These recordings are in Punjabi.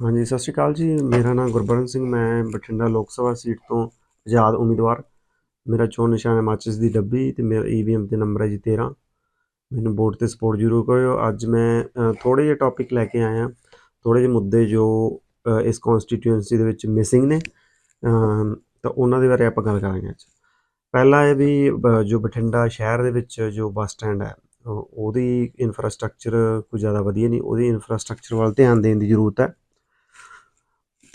ਹਾਂਜੀ ਸਤਿ ਸ਼੍ਰੀ ਅਕਾਲ ਜੀ। ਮੇਰਾ ਨਾਮ ਗੁਰਬਰਨ ਸਿੰਘ ਮੈਂ ਬਠਿੰਡਾ ਲੋਕ ਸਭਾ ਸੀਟ ਤੋਂ ਆਜ਼ਾਦ ਉਮੀਦਵਾਰ। ਮੇਰਾ ਚੋਣ ਨਿਸ਼ਾਨ ਹੈ ਮਾਚਿਸ ਦੀ ਡੱਬੀ ਤੇ ਮੇਰਾ ਈਵੀਐਮ ਤੇ ਨੰਬਰ ਹੈ ਜੀ 13 ਮੈਨੂੰ ਵੋਟ ਤੇ ਸਪੋਰਟ ਜ਼ਰੂਰ ਕਰਿਓ। ਅੱਜ ਮੈਂ ਅ, ਥੋੜੇ ਜਿਹੇ ਟੌਪਿਕ ਲੈ ਕੇ ਆਇਆ। ਥੋੜੇ ਜਿਹੇ ਮੁੱਦੇ ਜੋ ਇਸ ਕਨਸਟੀਟਿਊਐਂਸੀ ਦੇ ਵਿੱਚ ਮਿਸਿੰਗ ਨੇ ਤਾਂ ਉਹਨਾਂ ਦੇ ਬਾਰੇ ਆਪਾਂ ਗੱਲ ਕਰਾਂਗੇ ਅੱਜ। ਪਹਿਲਾ ਇਹ ਵੀ ਬ- ਜੋ ਬਠਿੰਡਾ ਸ਼ਹਿਰ ਦੇ ਵਿੱਚ ਜੋ ਬੱਸ ਸਟੈਂਡ ਹੈ ਉਹਦੀ ਇਨਫਰਾਸਟ੍ਰਕਚਰ ਕੋਈ ਜ਼ਿਆਦਾ ਵਧੀਆ ਨਹੀਂ ਉਹਦੀ ਇਨਫਰਾਸਟ੍ਰਕਚਰ ਵੱਲ ਧਿਆਨ ਦੇਣ ਦੀ ਜ਼ਰੂਰਤ ਹੈ।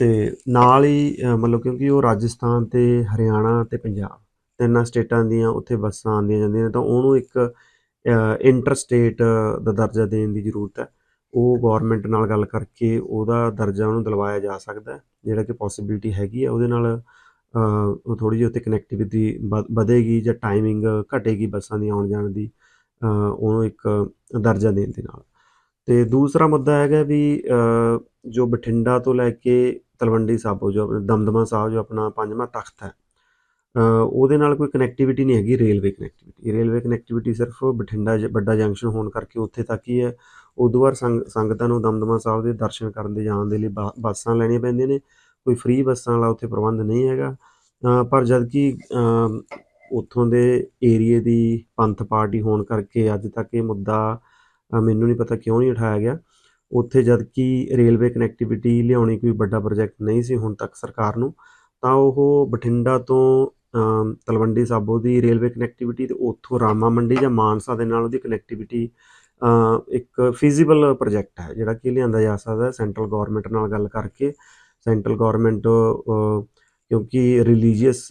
ਅਤੇ ਨਾਲ ਹੀ ਮਤਲਬ ਕਿਉਂਕਿ ਉਹ ਰਾਜਸਥਾਨ ਅਤੇ ਹਰਿਆਣਾ ਅਤੇ ਪੰਜਾਬ ਤਿੰਨਾਂ ਸਟੇਟਾਂ ਦੀਆਂ ਉੱਥੇ ਬੱਸਾਂ ਆਉਂਦੀਆਂ ਜਾਂਦੀਆਂ ਨੇ ਤਾਂ ਉਹਨੂੰ ਇੱਕ ਇੰਟਰ ਸਟੇਟ ਦਾ ਦਰਜਾ ਦੇਣ ਦੀ ਜ਼ਰੂਰਤ ਹੈ। ਉਹ ਗਵਰਨਮੈਂਟ ਨਾਲ ਗੱਲ ਕਰਕੇ ਉਹਦਾ ਦਰਜਾ ਉਹਨੂੰ ਦਿਲਵਾਇਆ ਜਾ ਸਕਦਾ ਜਿਹੜਾ ਕਿ ਪੋਸਿਬਿਲਿਟੀ ਹੈਗੀ ਹੈ। ਉਹਦੇ ਨਾਲ ਅ, ਉਹ ਥੋੜੀ ਜਿਹੀ ਉੱਥੇ ਕਨੈਕਟੀਵਿਟੀ ਵਧੇਗੀ ਜਾਂ ਟਾਈਮਿੰਗ ਘਟੇਗੀ ਬੱਸਾਂ ਦੀ ਆਉਣ ਜਾਣ ਦੀ ਉਹਨੂੰ ਇੱਕ ਦਰਜਾ ਦੇਣ ਦੇ ਨਾਲ। ਤੇ ਦੂਸਰਾ ਮੁੱਦਾ ਹੈਗਾ ਵੀ ਜੋ ਬਠਿੰਡਾ ਤੋਂ ਲੈ ਕੇ ਤਲਵੰਡੀ ਸਾਬੋ ਜੋ ਦਮਦਮਾ ਸਾਹਿਬ ਜੋ ਆਪਣਾ ਪੰਜਵਾਂ ਤਖਤ ਹੈ ਉਹਦੇ ਨਾਲ ਕੋਈ ਕਨੈਕਟੀਵਿਟੀ ਨਹੀਂ ਹੈਗੀ ਰੇਲਵੇ ਕਨੈਕਟੀਵਿਟੀ ਰੇਲਵੇ ਕਨੈਕਟੀਵਿਟੀ ਸਿਰਫ ਬਠਿੰਡਾ ਜ- ਵੱਡਾ ਜੰਕਸ਼ਨ ਹੋਣ ਕਰਕੇ ਉੱਥੇ ਤੱਕ ਹੀ ਹੈ। ਉਦੋਂ ਬਾਅਦ ਸੰਗ, ਸੰਗਤਾਂ ਨੂੰ ਦਮਦਮਾ ਸਾਹਿਬ ਦੇ ਦਰਸ਼ਨ ਕਰਨ ਦੇ ਜਾਣ ਦੇ ਲਈ ਬੱਸਾਂ ਲੈਣੀਆਂ ਪੈਂਦੀਆਂ ਨੇ। ਕੋਈ ਫ੍ਰੀ ਬੱਸਾਂ ਵਾਲਾ ਉੱਥੇ ਪ੍ਰਬੰਧ ਨਹੀਂ ਹੈਗਾ। ਪਰ ਜਦ ਕਿ ਉੱਥੋਂ ਦੇ ਏਰੀਏ ਦੀ ਪੰਥ ਪਾਰਟੀ ਹੋਣ ਕਰਕੇ ਅੱਜ ਤੱਕ ਇਹ ਮੁੱਦਾ ਮੈਨੂੰ ਨਹੀਂ ਪਤਾ ਕਿਉਂ ਨਹੀਂ ਉਠਾਇਆ ਗਿਆ। ਉੱਥੇ ਜਦ ਕਿ ਰੇਲਵੇ ਕਨੈਕਟੀਵਿਟੀ ਲਿਆਉਣੀ ਕੋਈ ਵੱਡਾ ਪ੍ਰੋਜੈਕਟ ਨਹੀਂ ਸੀ ਹੁਣ ਤੱਕ ਸਰਕਾਰ ਨੂੰ, ਤਾਂ ਉਹ ਬਠਿੰਡਾ ਤੋਂ ਤਲਵੰਡੀ ਸਾਬੋ ਦੀ ਰੇਲਵੇ ਕਨੈਕਟੀਵਿਟੀ ਤੇ ਉੱਥੋਂ ਰਾਮਾ ਮੰਡੀ ਜਾਂ ਮਾਨਸਾ ਦੇ ਨਾਲ ਉਹਦੀ ਕਨੈਕਟੀਵਿਟੀ ਇੱਕ ਫੀਜੀਬਲ ਪ੍ਰੋਜੈਕਟ ਹੈ, ਜਿਹੜਾ ਕਿ ਲਿਆਂਦਾ ਜਾ ਸਕਦਾ ਹੈ ਸੈਂਟਰਲ ਗਵਰਨਮੈਂਟ ਨਾਲ ਗੱਲ ਕਰਕੇ। ਸੈਂਟਰਲ ਗਵਰਨਮੈਂਟ ਕਿਉਂਕਿ ਰਿਲੀਜੀਅਸ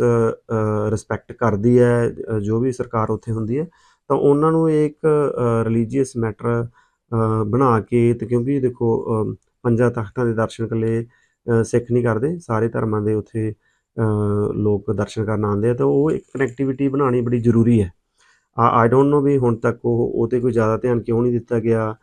ਰਿਸਪੈਕਟ ਕਰਦੀ ਹੈ, ਜੋ ਵੀ ਸਰਕਾਰ ਉੱਥੇ ਹੁੰਦੀ ਹੈ, ਤਾਂ ਉਹਨਾਂ ਨੂੰ ਇਹ ਇੱਕ ਰਿਲੀਜੀਅਸ ਮੈਟਰ ਬਣਾ ਕੇ ਤੇ ਕਿਉਂਕਿ ਦੇਖੋ ਪੰਜਾਂ ਤਖਤਾਂ ਦੇ ਦਰਸ਼ਨ ਇਕੱਲੇ ਸਿੱਖ ਨਹੀਂ ਕਰਦੇ। ਸਾਰੇ ਧਰਮਾਂ ਦੇ ਉੱਥੇ ਲੋਕ ਦਰਸ਼ਨ ਕਰਨ ਆਉਂਦੇ ਆ ਤਾਂ ਉਹ ਇੱਕ ਕਨੈਕਟੀਵਿਟੀ ਬਣਾਉਣੀ ਬੜੀ ਜ਼ਰੂਰੀ ਹੈ। ਆਈ ਡੋਨਟ ਨੋ ਵੀ ਹੁਣ ਤੱਕ ਉਹ ਉਹ 'ਤੇ ਕੋਈ ਜ਼ਿਆਦਾ ਧਿਆਨ ਕਿਉਂ ਨਹੀਂ ਦਿੱਤਾ ਗਿਆ।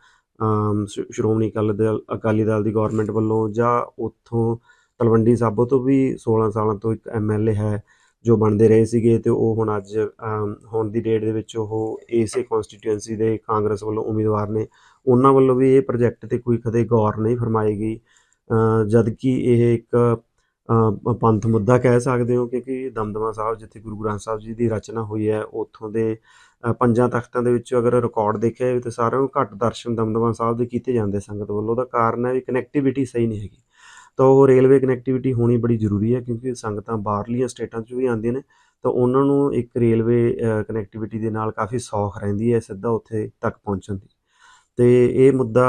ਸ਼੍ਰੋਮਣੀ ਅਕਾਲੀ ਦਲ ਅਕਾਲੀ ਦਲ ਦੀ ਗਵਰਨਮੈਂਟ ਵੱਲੋਂ ਜਾਂ ਉੱਥੋਂ ਤਲਵੰਡੀ ਸਾਬੋ ਤੋਂ ਵੀ 16 ਸਾਲਾਂ ਤੋਂ ਇੱਕ ਐਮਐਲਏ ਹੈ ਜੋ ਬਣਦੇ ਰਹੇ ਸੀਗੇ ਤੇ ਉਹ ਹੁਣ ਅੱਜ ਹੁਣ ਦੀ ਡੇਟ ਦੇ ਵਿੱਚ ਉਹ ਇਸੇ ਕਨਸਟੀਟਿਊਐਂਸੀ ਦੇ ਕਾਂਗਰਸ ਵੱਲੋਂ ਉਮੀਦਵਾਰ ਨੇ ਉਹਨਾਂ ਵੱਲੋਂ ਵੀ ਇਹ ਪ੍ਰੋਜੈਕਟ ਤੇ ਕੋਈ ਕਦੇ ਗੌਰ ਨਹੀਂ ਫਰਮਾਈ ਗਈ। ਅ, ਜਦ ਕਿ ਇਹ ਇੱਕ ਪੰਥ ਮੁੱਦਾ ਕਹਿ ਸਕਦੇ ਹੋ ਕਿਉਂਕਿ ਦਮਦਮਾ ਸਾਹਿਬ ਜਿੱਥੇ ਗੁਰੂ ਗ੍ਰੰਥ ਸਾਹਿਬ ਜੀ ਦੀ ਰਚਨਾ ਹੋਈ ਹੈ ਉੱਥੋਂ ਦੇ ਪੰਜਾਂ ਤਖਤਾਂ ਦੇ ਵਿੱਚੋਂ ਅਗਰ ਰਿਕਾਰਡ ਦੇਖਿਆ ਜਾਵੇ ਤਾਂ ਸਾਰਿਆਂ ਨੂੰ ਘੱਟ ਦਰਸ਼ਨ ਦਮਦਮਾ ਸਾਹਿਬ ਦੇ ਕੀਤੇ ਜਾਂਦੇ ਸੰਗਤ ਵੱਲੋਂ। ਉਹਦਾ ਕਾਰਨ ਹੈ ਵੀ ਕਨੈਕਟੀਵਿਟੀ ਸਹੀ ਨਹੀਂ ਹੈਗੀ। ਤਾਂ ਉਹ ਰੇਲਵੇ ਕਨੈਕਟੀਵਿਟੀ ਹੋਣੀ ਬੜੀ ਜ਼ਰੂਰੀ ਹੈ ਕਿਉਂਕਿ ਸੰਗਤਾਂ ਬਾਹਰਲੀਆਂ ਸਟੇਟਾਂ 'ਚ ਵੀ ਆਉਂਦੀਆਂ ਨੇ ਤਾਂ ਉਹਨਾਂ ਨੂੰ ਇੱਕ ਰੇਲਵੇ ਕਨੈਕਟੀਵਿਟੀ ਦੇ ਨਾਲ ਕਾਫੀ ਸੌਖ ਰਹਿੰਦੀ ਹੈ ਸਿੱਧਾ ਉੱਥੇ ਤੱਕ ਪਹੁੰਚਣ ਦੀ। ਤੇ ਇਹ ਮੁੱਦਾ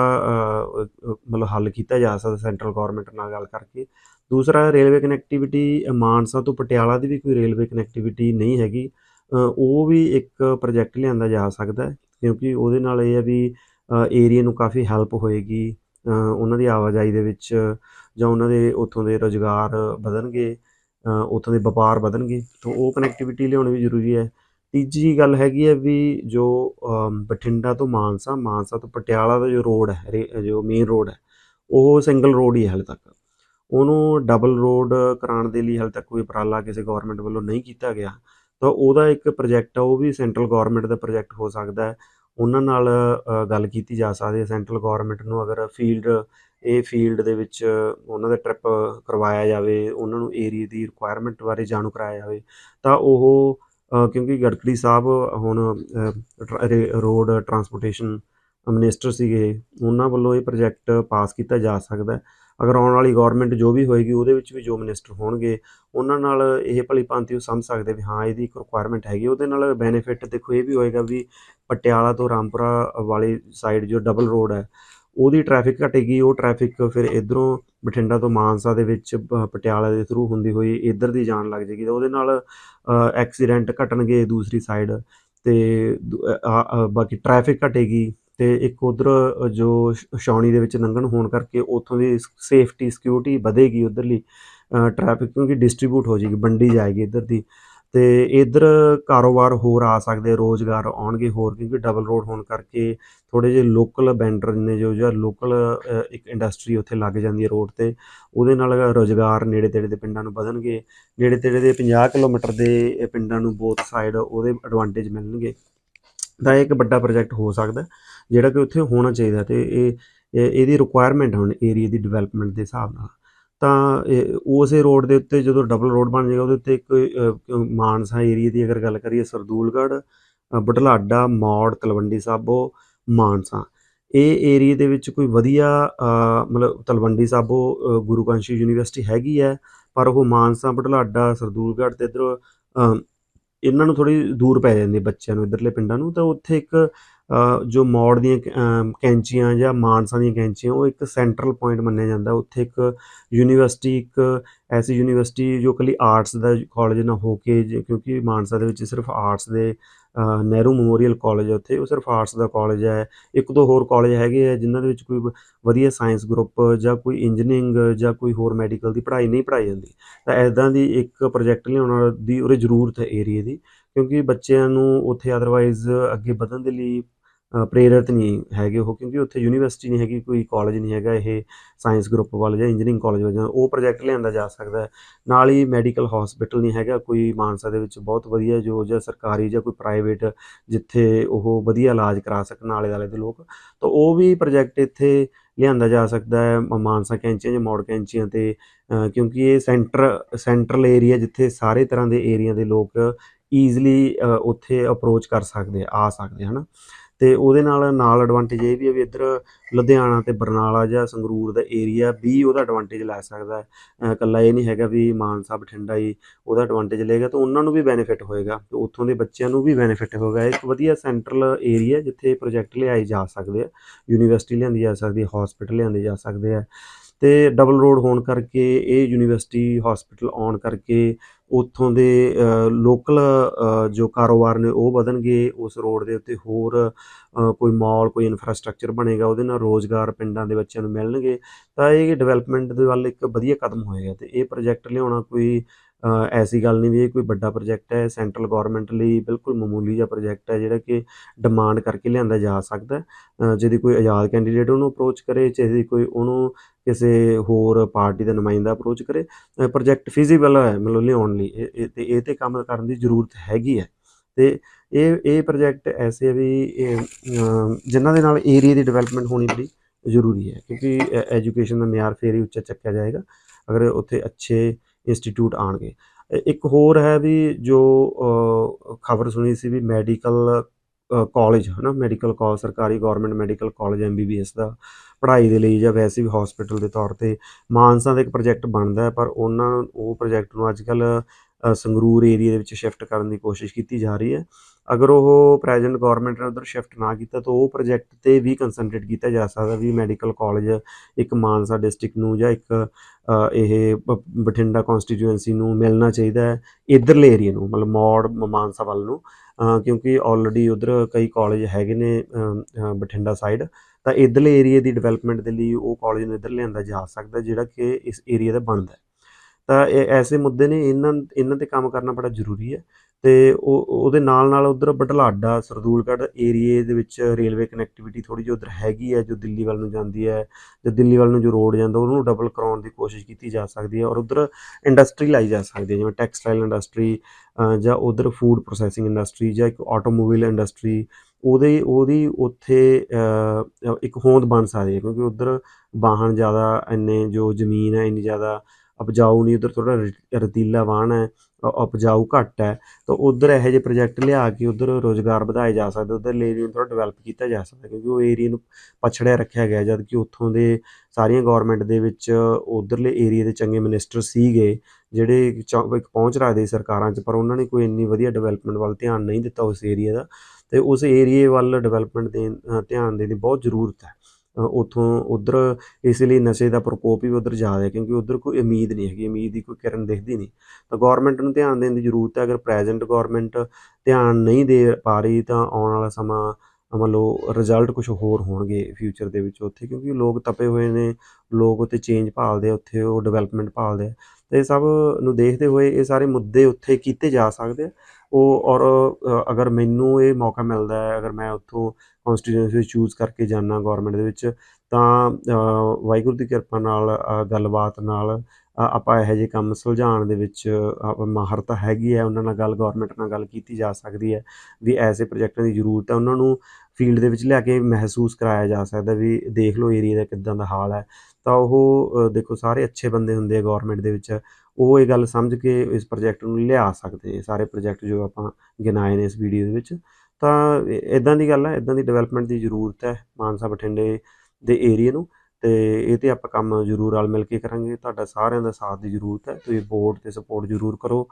ਮਤਲਬ ਹੱਲ ਕੀਤਾ ਜਾ ਸਕਦਾ ਸੈਂਟਰਲ ਗਵਰਨਮੈਂਟ ਨਾਲ ਗੱਲ ਕਰਕੇ। ਦੂਸਰਾ, ਰੇਲਵੇ ਕਨੈਕਟੀਵਿਟੀ ਮਾਨਸਾ ਤੋਂ ਪਟਿਆਲਾ ਦੀ ਵੀ ਕੋਈ ਰੇਲਵੇ ਕਨੈਕਟੀਵਿਟੀ ਨਹੀਂ ਹੈਗੀ। ਉਹ ਵੀ ਇੱਕ ਪ੍ਰੋਜੈਕਟ ਲਿਆਂਦਾ ਜਾ ਸਕਦਾ ਕਿਉਂਕਿ ਉਹਦੇ ਨਾਲ ਇਹ ਹੈ ਵੀ ਏਰੀਆ ਨੂੰ ਕਾਫੀ ਹੈਲਪ ਹੋਏਗੀ ਉਹਨਾਂ ਦੀ ਆਵਾਜਾਈ ਦੇ ਵਿੱਚ ਜਾਂ ਉਹਨਾਂ ਦੇ ਉੱਥੋਂ ਦੇ ਰੋਜ਼ਗਾਰ ਵਧਣਗੇ ਉੱਥੋਂ ਦੇ ਵਪਾਰ ਵਧਣਗੇ। ਤਾਂ ਉਹ ਕਨੈਕਟੀਵਿਟੀ ਲਿਆਉਣੀ ਵੀ ਜ਼ਰੂਰੀ ਹੈ। ਤੀਜੀ ਗੱਲ ਹੈਗੀ ਹੈ ਵੀ ਜੋ ਬਠਿੰਡਾ ਤੋਂ ਮਾਨਸਾ ਮਾਨਸਾ ਤੋਂ ਪਟਿਆਲਾ ਦਾ ਜੋ ਰੋਡ ਹੈ, ਰੇ- ਜੋ ਮੇਨ ਰੋਡ ਹੈ, ਉਹ ਸਿੰਗਲ ਰੋਡ ਹੀ ਹੈ ਹਾਲੇ ਤੱਕ। ਉਹਨੂੰ ਡਬਲ ਰੋਡ ਕਰਾਉਣ ਦੇ ਲਈ ਹਾਲੇ ਤੱਕ ਕੋਈ ਉਪਰਾਲਾ ਕਿਸੇ ਗਵਰਨਮੈਂਟ ਵੱਲੋਂ ਨਹੀਂ ਕੀਤਾ ਗਿਆ। ਤਾਂ ਉਹਦਾ ਇੱਕ ਪ੍ਰੋਜੈਕਟ ਆ, ਉਹ ਵੀ ਸੈਂਟਰਲ ਗਵਰਨਮੈਂਟ ਦਾ ਪ੍ਰੋਜੈਕਟ ਹੋ ਸਕਦਾ ਹੈ। ਉਹਨਾਂ ਨਾਲ ਗੱਲ ਕੀਤੀ ਜਾ ਸਕਦੀ ਹੈ। ਸੈਂਟਰਲ ਗਵਰਨਮੈਂਟ ਨੂੰ ਅਗਰ ਫੀਲਡ ਇਹ ਫੀਲਡ ਦੇ ਵਿੱਚ ਉਹਨਾਂ ਦਾ ਟ੍ਰਿਪ ਕਰਵਾਇਆ ਜਾਵੇ, ਉਹਨਾਂ ਨੂੰ ਏਰੀਆ ਦੀ ਰਿਕੁਆਇਰਮੈਂਟ ਬਾਰੇ ਜਾਣੂ ਕਰਾਇਆ ਜਾਵੇ, ਤਾਂ ਉਹ ਕਿਉਂਕਿ ਗਡਕਰੀ ਸਾਹਿਬ ਹੁਣ ਰੋਡ ਟਰਾਂਸਪੋਰਟੇਸ਼ਨ ਮਿਨਿਸਟਰ ਸੀਗੇ, ਉਹਨਾਂ ਵੱਲੋਂ ਇਹ ਪ੍ਰੋਜੈਕਟ ਪਾਸ ਕੀਤਾ ਜਾ ਸਕਦਾ ਅਗਰ ਆਉਣ ਵਾਲੀ ਗਵਰਨਮੈਂਟ ਜੋ ਵੀ ਹੋਏਗੀ, ਉਹਦੇ ਵਿੱਚ ਵੀ ਜੋ ਮਿਨਿਸਟਰ ਹੋਣਗੇ, ਉਹਨਾਂ ਨਾਲ ਇਹ ਭਲੀ ਭਾਂਤੀ ਉਹ ਸਮਝ ਸਕਦੇ ਵੀ ਹਾਂ, ਇਹਦੀ ਇੱਕ ਰਿਕੁਆਇਰਮੈਂਟ ਹੈਗੀ ਉਹਦੇ ਨਾਲ ਬੈਨੀਫਿਟ ਦੇਖੋ, ਇਹ ਵੀ ਹੋਏਗਾ ਵੀ ਪਟਿਆਲਾ ਤੋਂ ਰਾਮਪੁਰਾ ਵਾਲੀ ਸਾਈਡ ਜੋ ਡਬਲ ਰੋਡ ਹੈ ਉਹਦੀ ਟ੍ਰੈਫਿਕ ਘਟੇਗੀ, ਉਹ ਟ੍ਰੈਫਿਕ ਫਿਰ ਇਧਰੋਂ ਬਠਿੰਡਾ ਤੋਂ ਮਾਨਸਾ ਦੇ ਵਿੱਚ ਪ- ਪਟਿਆਲਾ ਦੇ ਥਰੂ ਹੁੰਦੀ ਹੋਈ ਇੱਧਰ ਦੀ ਜਾਣ ਲੱਗ ਜੇਗੀ ਤਾਂ ਉਹਦੇ ਨਾਲ ਐਕਸੀਡੈਂਟ ਘਟਣਗੇ ਦੂਸਰੀ ਸਾਈਡ ਤੇ ਦੂ- ਬਾਕੀ ਟ੍ਰੈਫਿਕ ਘਟੇਗੀ ਤੇ ਇੱਕ ਉਧਰ ਜੋ ਸ਼- ਛਾਉਣੀ ਦੇ ਵਿੱਚ ਲੰਘਣ ਹੋਣ ਕਰਕੇ ਉੱਥੋਂ ਦੀ ਸੇਫਟੀ ਸਿਕਿਉਰਿਟੀ ਵਧੇਗੀ ਉਧਰਲੀ ਟ੍ਰੈਫਿਕ ਕਿਉਂਕਿ ਡਿਸਟ੍ਰੀਬਿਊਟ ਹੋ ਜਾਏਗੀ ਵੰਡੀ ਜਾਏਗੀ ਇੱਧਰ ਦੀ। ਤੇ ਇੱਧਰ ਕਾਰੋਬਾਰ ਹੋਰ ਆ ਸਕਦੇ, ਰੋਜ਼ਗਾਰ ਆਉਣਗੇ ਹੋਰ, ਕਿਉਂਕਿ ਡਬਲ ਰੋਡ ਹੋਣ ਕਰਕੇ ਥੋੜੇ ਜਿਹੇ ਲੋਕਲ ਵੈਂਡਰ ਨੇ ਜੋ ਜਾਂ ਲੋਕਲ ਇੱਕ ਇੰਡਸਟਰੀ ਉੱਥੇ ਲੱਗ ਜਾਂਦੀ ਹੈ ਰੋਡ ਤੇ, ਉਹਦੇ ਨਾਲ ਰੋਜ਼ਗਾਰ ਨੇੜੇ ਤੇੜੇ ਦੇ ਪਿੰਡਾਂ ਨੂੰ ਵਧਣਗੇ ਨੇੜੇ ਤੇੜੇ ਦੇ 50 ਕਿਲੋਮੀਟਰ ਦੇ ਪਿੰਡਾਂ ਨੂੰ ਬੋਥ ਸਾਈਡ ਉਹਦੇ ਐਡਵਾਂਟੇਜ ਮਿਲਣਗੇ। ਤਾਂ ਇਹ ਇੱਕ ਵੱਡਾ ਪ੍ਰੋਜੈਕਟ ਹੋ ਸਕਦਾ, ਜਿਹੜਾ ਕਿ ਉੱਥੇ ਹੋਣਾ ਚਾਹੀਦਾ ਤੇ ਇਹ, ਇਹ- ਇਹਦੀ ਰਿਕੁਆਇਰਮੈਂਟ ਹੁਣ ਏਰੀਆ ਦੀ ਡਿਵੈਲਪਮੈਂਟ ਦੇ ਹਿਸਾਬ ਨਾਲ। ਤਾਂ ਇਹ- ਉਸੇ ਰੋਡ ਦੇ ਉੱਤੇ ਜਦੋਂ ਡਬਲ ਰੋਡ ਬਣ ਜਾਏਗਾ ਉਹਦੇ ਉੱਤੇ ਇੱਕ ਮਾਨਸਾ ਏਰੀਆ ਦੀ ਅਗਰ ਗੱਲ ਕਰੀਏ ਸਰਦੂਲਗੜ੍ਹ ਅ, ਮੌੜ ਤਲਵੰਡੀ ਸਾਬੋ ਮਾਨਸਾ। ਇਹ ਏਰੀਆ ਦੇ ਵਿੱਚ ਕੋਈ ਵਧੀਆ ਮਤਲਬ ਤਲਵੰਡੀ ਸਾਬੋ ਅ, ਗੁਰੂ ਕਾਂਸ਼ੀ ਯੂਨੀਵਰਸਿਟੀ ਹੈਗੀ ਹੈ ਪਰ ਉਹ ਮਾਨਸਾ ਬੁਢਲਾਡਾ ਸਰਦੂਲਗੜ੍ਹ ਤੇ ਇੱਧਰ ਇਹਨਾਂ ਨੂੰ ਥੋੜੀ ਦੂਰ ਪੈ ਜਾਂਦੀ ਬੱਚਿਆਂ ਨੂੰ ਇੱਧਰਲੇ ਪਿੰਡਾਂ ਨੂੰ ਤਾਂ ਉੱਥੇ ਇੱਕ ਜੋ ਮੌੜ ਦੀਆਂ ਕੈਂਚੀਆਂ ਜਾਂ ਮਾਨਸਾ ਦੀਆਂ ਕੈਂਚੀਆਂ, ਉਹ ਇੱਕ ਸੈਂਟਰਲ ਪੁਆਇੰਟ ਮੰਨਿਆ ਜਾਂਦਾ। ਉੱਥੇ ਇੱਕ ਯੂਨੀਵਰਸਿਟੀ, ਇੱਕ ਐਸੀ ਯੂਨੀਵਰਸਿਟੀ ਜੋ ਇਕੱਲੀ ਆਰਟਸ ਦਾ ਕਾਲਜ ਨਾ ਹੋ ਕੇ ਜੇ- ਕਿਉਂਕਿ ਮਾਨਸਾ ਦੇ ਵਿੱਚ ਸਿਰਫ ਆਰਟਸ ਦੇ ਨਹਿਰੂ ਮੈਮੋਰੀਅਲ ਕਾਲਜ ਹੈ ਉੱਥੇ, ਉਹ ਸਿਰਫ ਆਰਟਸ ਦਾ ਕਾਲਜ ਹੈ ਇੱਕ ਦੋ ਹੋਰ ਕਾਲਜ ਹੈਗੇ ਆ ਜਿਨ੍ਹਾਂ ਦੇ ਵਿੱਚ ਕੋਈ ਵਧੀਆ ਸਾਇੰਸ ਗਰੁੱਪ ਜਾਂ ਕੋਈ ਇੰਜੀਨੀਅਰਿੰਗ ਜਾਂ ਕੋਈ ਹੋਰ ਮੈਡੀਕਲ ਦੀ ਪੜ੍ਹਾਈ ਨਹੀਂ ਪੜ੍ਹਾਈ ਜਾਂਦੀ। ਤਾਂ ਐਦਾਂ ਦੀ ਇੱਕ ਪ੍ਰੋਜੈਕਟ ਲਿਆਉਣ ਦੀ ਉਰੇ ਜ਼ਰੂਰਤ ਹੈ ਏਰੀਏ ਦੀ, ਕਿਉਂਕਿ ਬੱਚਿਆਂ ਨੂੰ ਉੱਥੇ ਅਦਰਵਾਈਜ਼ ਅੱਗੇ ਵਧਣ ਦੇ ਲਈ ਪ੍ਰੇਰਿਤ ਨਹੀਂ ਹੈਗੇ ਉਹ, ਕਿਉਂਕਿ ਉੱਥੇ ਯੂਨੀਵਰਸਿਟੀ ਨਹੀਂ ਹੈਗੀ, ਕੋਈ ਕਾਲਜ ਨਹੀਂ ਹੈਗਾ, ਇਹ ਸਾਇੰਸ ਗਰੁੱਪ ਵੱਲ ਜਾਂ ਇੰਜੀਨੀਅਰਿੰਗ ਕਾਲਜ ਵੱਲ ਜਾਂ ਉਹ ਪ੍ਰੋਜੈਕਟ ਲਿਆਂਦਾ ਜਾ ਸਕਦਾ ਹੈ। ਨਾਲ ਹੀ ਮੈਡੀਕਲ ਹਸਪੀਟਲ ਨਹੀਂ ਹੈਗਾ, ਕੋਈ ਮਾਨਸਾ ਦੇ ਵਿੱਚ ਬਹੁਤ ਵਧੀਆ ਜੋ ਜਾਂ ਸਰਕਾਰੀ ਜਾਂ ਕੋਈ ਪ੍ਰਾਈਵੇਟ ਜਿੱਥੇ ਉਹ ਵਧੀਆ ਇਲਾਜ ਕਰਾ ਸਕਣ ਆਲੇ ਦੁਆਲੇ ਦੇ ਲੋਕ, ਤਾਂ ਉਹ ਵੀ ਪ੍ਰੋਜੈਕਟ ਇੱਥੇ ਲਿਆਂਦਾ ਜਾ ਸਕਦਾ ਹੈ, ਮ- ਮਾਨਸਾ ਕੈਂਚੀਆਂ ਜਾਂ ਮੌੜ ਕੈਂਚੀਆਂ ਤੇ ਕਿਉਂਕਿ ਇਹ ਸੈਂਟਰ ਸੈਂਟਰਲ ਏਰੀਆ ਜਿੱਥੇ ਸਾਰੇ ਤਰ੍ਹਾਂ ਦੇ ਏਰੀਆ ਦੇ ਲੋਕ ਈਜ਼ਲੀ ਉੱਥੇ ਅਪਰੋਚ ਕਰ ਸਕਦੇ ਆ ਆ ਸਕਦੇ ਹਨ? ਤੇ ਉਹਦੇ ਨਾਲ ਨਾਲ ਐਡਵਾਂਟੇਜ ਇਹ ਵੀ ਹੈ ਵੀ ਇੱਧਰ ਲੁਧਿਆਣਾ ਤੇ ਬਰਨਾਲਾ ਜਾਂ ਸੰਗਰੂਰ ਦਾ ਏਰੀਆ ਵੀ ਉਹਦਾ ਐਡਵਾਂਟੇਜ ਲੈ ਸਕਦਾ ਹੈ। ਇਕੱਲਾ ਇਹ ਨਹੀਂ ਹੈਗਾ ਵੀ ਮਾਨਸਾ, ਬਠਿੰਡਾ ਹੀ ਉਹਦਾ ਐਡਵਾਂਟੇਜ ਲਏਗਾ ਤਾਂ ਉਹਨਾਂ ਨੂੰ ਵੀ ਬੈਨੀਫਿਟ ਹੋਏਗਾ ਤੇ ਉੱਥੋਂ ਦੇ ਬੱਚਿਆਂ ਨੂੰ ਵੀ ਬੈਨੀਫਿਟ ਹੋਏਗਾ। ਇੱਕ ਵਧੀਆ ਸੈਂਟਰਲ ਏਰੀਆ ਜਿੱਥੇ ਪ੍ਰੋਜੈਕਟ ਲਿਆਏ ਜਾ ਸਕਦੇ ਆ। ਯੂਨੀਵਰਸਿਟੀ ਲਿਆਂਦੀ ਜਾ ਸਕਦੀ ਹੈ ਹਸਪੀਟਲ ਲਿਆਂਦੇ ਜਾ ਸਕਦੇ ਆ। ਤੇ ਡਬਲ ਰੋਡ ਹੋਣ ਕਰਕੇ, ਇਹ ਯੂਨੀਵਰਸਿਟੀ ਹਸਪੀਟਲ ਆਉਣ ਕਰਕੇ ਉੱਥੋਂ ਦੇ ਲੋਕਲ ਜੋ ਕਾਰੋਬਾਰ ਨੇ ਉਹ ਵਧਣਗੇ, ਉਸ ਰੋਡ ਦੇ ਉੱਤੇ ਹੋਰ ਕੋਈ ਮਾਲ ਕੋਈ ਇਨਫਰਾਸਟ੍ਰਕਚਰ ਬਣੇਗਾ, ਉਹਦੇ ਨਾਲ ਰੋਜ਼ਗਾਰ ਪਿੰਡਾਂ ਦੇ ਬੱਚਿਆਂ ਨੂੰ ਮਿਲਣਗੇ, ਤਾਂ ਇਹ ਡਿਵੈਲਪਮੈਂਟ ਦੇ ਵੱਲ ਇੱਕ ਵਧੀਆ ਕਦਮ ਹੋਏਗਾ ਤੇ ਇਹ ਪ੍ਰੋਜੈਕਟ ਲਿਆਉਣਾ ਕੋਈ ਐਸੀ ਗੱਲ ਨਹੀਂ ਵੀ ਇਹ ਕੋਈ ਵੱਡਾ ਪ੍ਰੋਜੈਕਟ ਹੈ ਸੈਂਟਰਲ ਗਵਰਨਮੈਂਟ ਲਈ ਬਿਲਕੁਲ ਮਾਮੂਲੀ ਜਿਹਾ ਪ੍ਰੋਜੈਕਟ ਹੈ ਜਿਹੜਾ ਕਿ ਡਿਮਾਂਡ ਕਰਕੇ ਲਿਆਂਦਾ ਜਾ ਸਕਦਾ ਜਿਹਦੀ ਕੋਈ ਆਜ਼ਾਦ ਕੈਂਡੀਡੇਟ ਉਹਨੂੰ ਅਪਰੋਚ ਕਰੇ ਜਿਹਦੀ ਕੋਈ ਉਹਨੂੰ ਕਿਸੇ ਹੋਰ ਪਾਰਟੀ ਦਾ ਨੁਮਾਇੰਦਾ ਅਪਰੋਚ ਕਰੇ ਪ੍ਰੋਜੈਕਟ ਫਿਜ਼ੀਬਲ ਹੈ ਮਤਲਬ ਲਿਆਉਣ ਲਈ। ਇਹ ਇਹ- ਤੇ ਇਹ ਤੇ ਕੰਮ ਕਰਨ ਦੀ ਜ਼ਰੂਰਤ ਹੈਗੀ ਹੈ। ਤੇ ਇਹ ਇਹ ਪ੍ਰੋਜੈਕਟ ਐਸੇ ਵੀ ਇਹ, ਜਿਨ੍ਹਾਂ ਦੇ ਨਾਲ ਏਰੀਆ ਦੀ ਡਿਵੈਲਪਮੈਂਟ ਹੋਣੀ ਬੜੀ ਜ਼ਰੂਰੀ ਹੈ। ਕਿਉਂਕਿ ਐਜੂਕੇਸ਼ਨ ਦਾ ਮਿਆਰ ਫੇਰ ਹੀ ਉੱਚਾ ਚੱਕਿਆ ਜਾਏਗਾ। ਅਗਰ ਉੱਥੇ ਅੱਛੇ ਇੰਸਟੀਚਿਊਟ ਆਣਗੇ। ਇੱਕ ਹੋਰ ਹੈ ਵੀ ਜੋ ਖਬਰ ਸੁਣੀ ਸੀ ਵੀ ਮੈਡੀਕਲ ਕਾਲਜ ਹੈ ਨਾ ਮੈਡੀਕਲ ਕਾਲਜ ਸਰਕਾਰੀ ਗਵਰਨਮੈਂਟ ਮੈਡੀਕਲ ਕਾਲਜ ਐਮਬੀਬੀਐਸ ਦਾ ਪੜ੍ਹਾਈ ਦੇ ਲਈ ਜਾਂ ਵੈਸੇ ਵੀ ਹਸਪੀਟਲ ਦੇ ਤੌਰ ਤੇ ਮਾਨਸਾ ਦਾ ਇੱਕ ਪ੍ਰੋਜੈਕਟ ਬਣਦਾ ਹੈ, ਪਰ ਉਹਨਾਂ, ਉਹ ਪ੍ਰੋਜੈਕਟ ਨੂੰ ਅੱਜ ਕੱਲ ਸੰਗਰੂਰ ਏਰੀਆ ਦੇ ਵਿੱਚ ਸ਼ਿਫਟ ਕਰਨ ਦੀ ਕੋਸ਼ਿਸ਼ ਕੀਤੀ ਜਾ ਰਹੀ ਹੈ। ਅਗਰ ਉਹ ਪ੍ਰੈਜ਼ੈਂਟ ਗਵਰਨਮੈਂਟ ਨੇ ਉਧਰ ਸ਼ਿਫਟ ਨਾ ਕੀਤਾ ਤਾਂ ਉਹ ਪ੍ਰੋਜੈਕਟ ਤੇ ਵੀ ਕਨਸੈਂਟਰੇਟ ਕੀਤਾ ਜਾ ਸਕਦਾ ਵੀ ਮੈਡੀਕਲ ਕਾਲਜ ਇੱਕ ਮਾਨਸਾ ਡਿਸਟ੍ਰਿਕਟ ਨੂੰ ਜਾਂ ਇੱਕ ਇਹ ਬ- ਬਠਿੰਡਾ ਕਨਸਟੀਟਿਊਐਂਸੀ ਨੂੰ ਮਿਲਣਾ ਚਾਹੀਦਾ ਹੈ ਇਧਰਲੇ ਏਰੀਆ ਨੂੰ, ਮਤਲਬ ਮੌੜ ਮਾਨਸਾ ਵੱਲ ਨੂੰ। ਕਿਉਂਕਿ ਆਲਰੇਡੀ ਉਧਰ ਕਈ ਕਾਲਜ ਹੈਗੇ ਨੇ ਬਠਿੰਡਾ ਸਾਈਡ ਤਾਂ ਇਧਰਲੇ ਏਰੀਆ ਦੀ ਡਿਵੈਲਪਮੈਂਟ ਦੇ ਲਈ ਉਹ ਕਾਲਜ ਨੂੰ ਇੱਧਰ ਲਿਆਂਦਾ ਜਾ ਸਕਦਾ, ਜਿਹੜਾ ਕਿ ਇਸ ਏਰੀਆ ਦਾ ਬਣਦਾ ਤਾਂ ਇਹ, ਐਸੇ ਮੁੱਦੇ ਨੇ, ਇਹਨਾਂ ਇਹਨਾਂ ਤੇ ਕੰਮ ਕਰਨਾ ਬੜਾ ਜ਼ਰੂਰੀ ਹੈ। ਤੇ ਉਹ, ਉਹਦੇ ਨਾਲ ਨਾਲ ਉਧਰ ਬਢਲਾਡਾ ਸਰਦੂਲਗੜ੍ਹ ਏਰੀਏ ਦੇ ਵਿੱਚ ਰੇਲਵੇ ਕਨੈਕਟੀਵਿਟੀ ਥੋੜੀ ਜਿਹੀ ਉਧਰ ਹੈਗੀ ਹੈ, ਜੋ ਦਿੱਲੀ ਵੱਲ ਨੂੰ ਜਾਂਦੀ ਹੈ, ਜਾਂ ਦਿੱਲੀ ਵੱਲ ਨੂੰ ਜੋ ਰੋਡ ਜਾਂਦਾ, ਉਹਨੂੰ ਡਬਲ ਕਰਾਉਣ ਦੀ ਕੋਸ਼ਿਸ਼ ਕੀਤੀ ਜਾ ਸਕਦੀ ਹੈ ਔਰ ਉਧਰ ਇੰਡਸਟਰੀ ਲਾਈ ਜਾ ਸਕਦੀ ਹੈ, ਜਿਵੇਂ ਟੈਕਸਟਾਈਲ ਇੰਡਸਟਰੀ ਜਾਂ ਉਧਰ ਫੂਡ ਪ੍ਰੋਸੈਸਿੰਗ ਇੰਡਸਟਰੀ ਜਾਂ ਇੱਕ ਆਟੋਮੋਬਾਈਲ ਇੰਡਸਟਰੀ ਉਹਦੇ, ਉਹਦੀ ਉੱਥੇ ਇੱਕ ਹੋਂਦ ਬਣ ਸਕਦੀ ਹੈ ਕਿਉਂਕਿ ਉਧਰ ਵਾਹਨ ਜ਼ਿਆਦਾ ਇੰਨੇ, ਜੋ ਜ਼ਮੀਨ ਹੈ, ਇੰਨੀ ਜ਼ਿਆਦਾ ਉਪਜਾਊ ਨਹੀਂ, ਉਧਰ ਥੋੜਾ ਰਤੀਲਾ ਵਾਹਣ ਹੈ ਉਪਜਾਊ ਘੱਟ ਹੈ, ਤਾਂ ਉਧਰ ਇਹੋ ਜਿਹੇ ਪ੍ਰੋਜੈਕਟ ਲਿਆ ਕੇ ਉਧਰ ਰੋਜ਼ਗਾਰ ਵਧਾਏ ਜਾ ਸਕਦੇ, ਉਧਰ ਏਰੀਆ ਨੂੰ ਥੋੜਾ ਡਿਵੈਲਪ ਕੀਤਾ ਜਾ ਸਕਦਾ, ਕਿਉਂਕਿ ਉਹ ਏਰੀਆ ਨੂੰ ਪਛੜਿਆ ਰੱਖਿਆ ਗਿਆ, ਜਦ ਕਿ ਉੱਥੋਂ ਦੇ ਸਾਰੀਆਂ ਗਵਰਨਮੈਂਟ ਦੇ ਵਿੱਚ ਉਧਰਲੇ ਏਰੀਆ ਦੇ ਚੰਗੇ ਮਿਨਿਸਟਰ ਸੀਗੇ, ਜਿਹੜੇ ਚੌ- ਇੱਕ ਪਹੁੰਚ ਰੱਖਦੇ ਸੀ ਸਰਕਾਰਾਂ 'ਚ, ਪਰ ਉਹਨਾਂ ਨੇ ਕੋਈ ਇੰਨੀ ਵਧੀਆ ਡਿਵੈਲਪਮੈਂਟ ਵੱਲ ਧਿਆਨ ਨਹੀਂ ਦਿੱਤਾ ਉਸ ਏਰੀਆ ਦਾ, ਤੇ ਉਸ ਏਰੀਏ ਵੱਲ ਡਿਵੈਲਪਮੈਂਟ ਦੇਣ ਧਿਆਨ ਦੇਣ ਦੀ ਬਹੁਤ ਜ਼ਰੂਰਤ ਹੈ। ਉੱਥੋਂ ਉਧਰ ਇਸ ਲਈ ਨਸ਼ੇ ਦਾ ਪ੍ਰਕੋਪ ਵੀ ਉਧਰ ਜ਼ਿਆਦਾ ਹੈ, ਕਿਉਂਕਿ ਉਧਰ ਕੋਈ ਉਮੀਦ ਨਹੀਂ ਹੈਗੀ, ਉਮੀਦ ਦੀ ਕੋਈ ਕਿਰਨ ਦਿਖਦੀ ਨਹੀਂ। ਤਾਂ ਗਵਰਨਮੈਂਟ ਨੂੰ ਧਿਆਨ ਦੇਣ ਦੀ ਜ਼ਰੂਰਤ ਹੈ, ਅਗਰ ਪ੍ਰੈਜ਼ੈਂਟ ਗਵਰਨਮੈਂਟ ਧਿਆਨ ਨਹੀਂ ਦੇ ਪਾ ਰਹੀ ਤਾਂ ਆਉਣ ਵਾਲਾ ਸਮਾਂ ਮੰਨ ਲਓ ਰਿਜ਼ਲਟ ਕੁਝ ਹੋਰ ਹੋਣਗੇ ਫਿਊਚਰ ਦੇ ਵਿੱਚ ਉੱਥੇ, ਕਿਉਂਕਿ ਲੋਕ ਤਪੇ ਹੋਏ ਨੇ, ਲੋਕ ਉੱਥੇ ਚੇਂਜ ਭਾਲਦੇ ਉੱਥੇ ਉਹ ਡਿਵੈਲਪਮੈਂਟ ਭਾਲਦੇ ਆ। ਤੇ ਇਹ ਸਭ ਨੂੰ ਦੇਖਦੇ ਹੋਏ ਇਹ ਸਾਰੇ ਮੁੱਦੇ ਉੱਥੇ ਕੀਤੇ ਜਾ ਸਕਦੇ ਆ। ਉਹ ਔਰ ਅਗਰ ਮੈਨੂੰ ਇਹ ਮੌਕਾ ਮਿਲਦਾ ਹੈ, ਅਗਰ ਮੈਂ ਉੱਥੋਂ ਕਨਸਟੀਟਿਊਐਂਸੀ ਚੂਜ਼ ਕਰਕੇ ਜਾਣਾ ਗਵਰਨਮੈਂਟ ਦੇ ਵਿੱਚ ਤਾਂ ਵਾਹਿਗੁਰੂ ਦੀ ਕਿਰਪਾ ਨਾਲ ਗੱਲਬਾਤ ਨਾਲ ਆਪਾਂ ਇਹੋ ਜਿਹੇ ਕੰਮ ਸੁਲਝਾਉਣ ਦੇ ਵਿੱਚ ਅ, ਮਾਹਰਤਾ ਹੈਗੀ ਹੈ ਉਹਨਾਂ ਨਾਲ ਗੱਲ ਗਵਰਨਮੈਂਟ ਨਾਲ ਗੱਲ ਕੀਤੀ ਜਾ ਸਕਦੀ ਹੈ ਵੀ ਐਸੇ ਪ੍ਰੋਜੈਕਟਾਂ ਦੀ ਜ਼ਰੂਰਤ ਹੈ ਉਹਨਾਂ ਨੂੰ ਫੀਲਡ ਦੇ ਵਿੱਚ ਲਿਆ ਕੇ ਮਹਿਸੂਸ ਕਰਾਇਆ ਜਾ ਸਕਦਾ ਵੀ ਦੇਖ ਲਓ ਏਰੀਆ ਦਾ ਕਿੱਦਾਂ ਦਾ ਹਾਲ ਹੈ। ਤਾਂ ਉਹ ਦੇਖੋ ਸਾਰੇ ਅੱਛੇ ਬੰਦੇ ਹੁੰਦੇ ਆ ਗਵਰਨਮੈਂਟ ਦੇ ਵਿੱਚ ਉਹ ਇਹ ਗੱਲ ਸਮਝ ਕੇ ਇਸ ਪ੍ਰੋਜੈਕਟ ਨੂੰ ਲਿਆ ਸਕਦੇ ਸਾਰੇ ਪ੍ਰੋਜੈਕਟ ਜੋ ਆਪਾਂ ਗਿਣਾਏ ਨੇ ਇਸ ਵੀਡੀਓ ਦੇ ਵਿੱਚ। ਤਾਂ ਇਦਾਂ ਦੀ ਗੱਲ ਹੈ ਇਦਾਂ ਦੀ ਡਿਵੈਲਪਮੈਂਟ ਦੀ ਜ਼ਰੂਰਤ ਹੈ ਮਾਨਸਾ ਬਠਿੰਡੇ ਦੇ ਏਰੀਆ ਨੂੰ, ਤੇ ਇਹ ਤੇ ਆਪਾਂ ਕੰਮ ਜ਼ਰੂਰ ਰਲ ਮਿਲ ਕੇ ਕਰਾਂਗੇ, ਤੁਹਾਡਾ ਸਾਰਿਆਂ ਦਾ ਸਾਥ ਦੀ ਜ਼ਰੂਰਤ ਹੈ, ਤੁਸੀਂ ਵੋਟ ਤੇ ਸਪੋਰਟ ਜ਼ਰੂਰ ਕਰੋ।